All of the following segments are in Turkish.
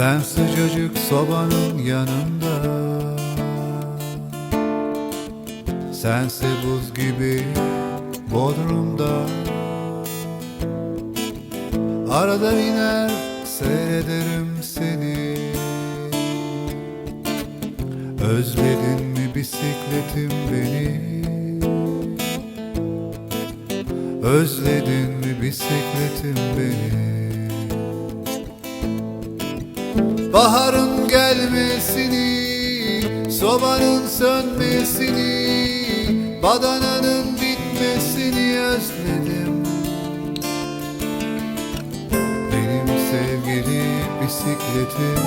Ben sıcacık sobanın yanında. Sense buz gibi Bodrum'da. Arada iner seyrederim seni. Özledin mi bisikletim beni? Özledin mi bisikletim beni Baharın gelmesini Sobanın sönmesini Badananın bitmesini özledim. Benim sevgili bisikletim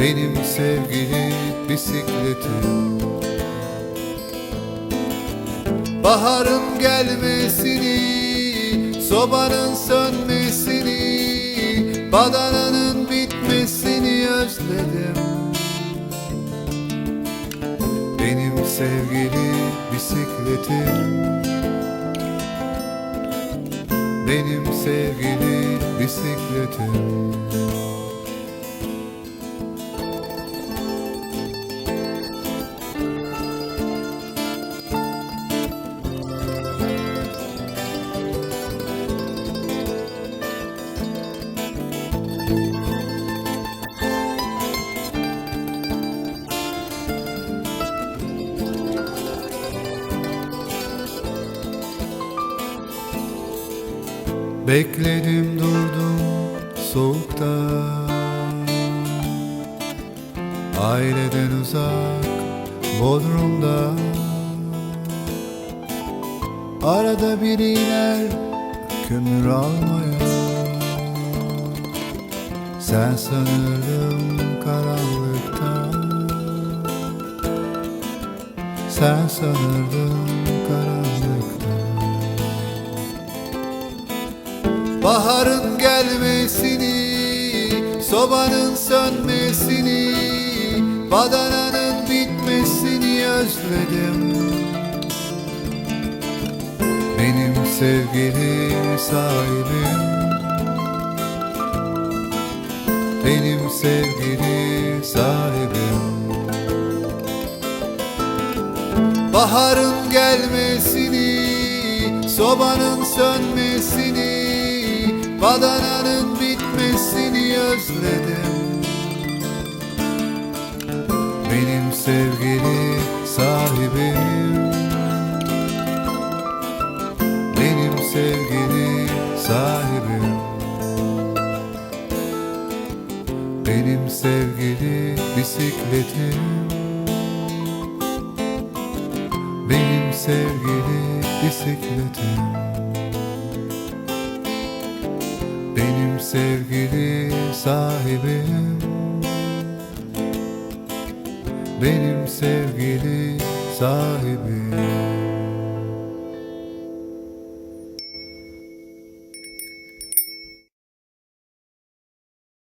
Benim sevgili bisikletim. Baharın gelmesini Sobanın sönmesini Badananın bitmesini özledim. Benim sevgili bisikletim. Benim sevgili bisikletim Bekledim durdum soğukta. Aileden uzak Bodrum'da. Arada bir iner kömür almaya. Sen sanırdım karanlıkta. Sen sanırdım karanlıkta Baharın gelmesini Sobanın sönmesini Badananın bitmesini özledim. Benim sevgili sahibim. Benim sevgili sahibim. Baharın gelmesini Sobanın sönmesini Badananın bitmesini özledim. Benim sevgili sahibim. Benim sevgili sahibim. Benim sevgili bisikletim. Benim sevgili bisikletim sevgili sahibim Benim sevgili sahibim